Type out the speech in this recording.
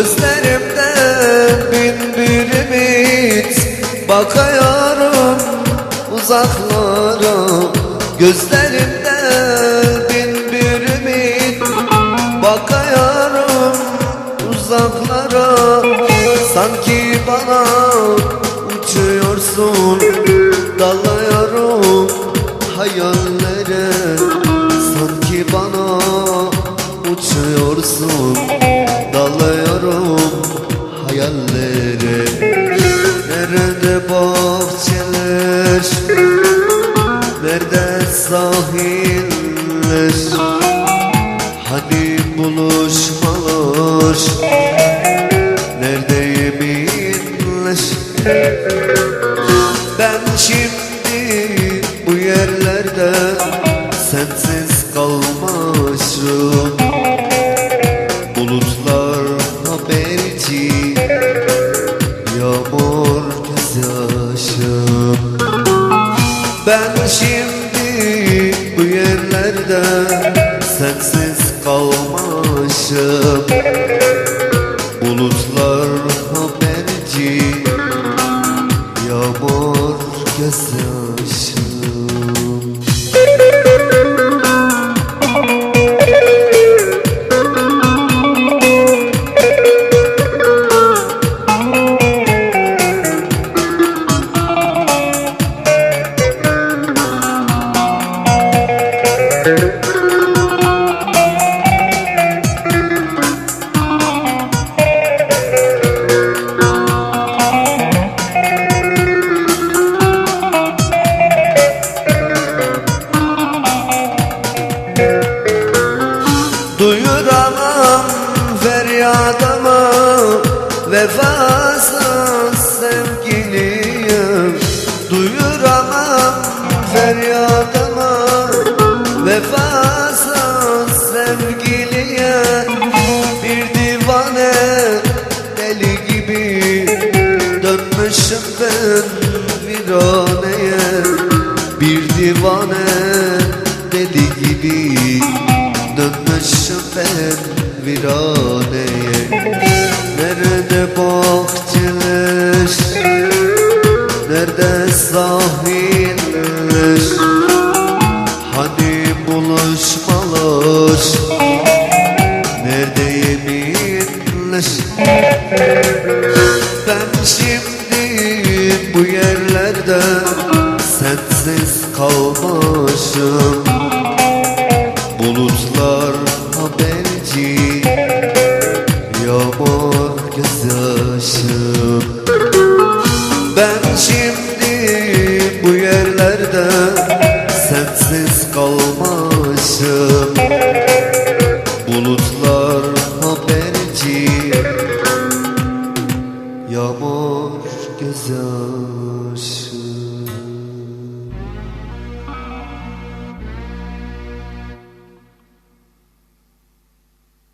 Gözlerimden bin bir ümit Bakıyorum uzaklara. Gözlerimden bin bir ümit Bakıyorum uzaklara. Sanki bana uçuyorsun Dalıyorum hayallere. Sanki bana uçuyorsun hayallere Nerede bahçeler Nerede sahiller? Hani buluşmalar Nerede yeminler? Ben şimdi bu yerlerde Sensiz kalmışım Ben şimdi bu yerlerde Sensiz kalmışım. Bulutlar haberci Yağmur gözyaşım feryadımı Vefasız sevgiliyim. Duyuramam feryadımı Vefasız sevgiliye Bir divane deli gibi Dönmüşüm ben viraneye. Bir divane deli gibi Dönmüşüm ben viraneye Nerede sahiller Hani buluşmalar Nerede yeminler? Ben şimdi bu yerlerde Sensiz kalmışım var haberci Yağmur gözyaş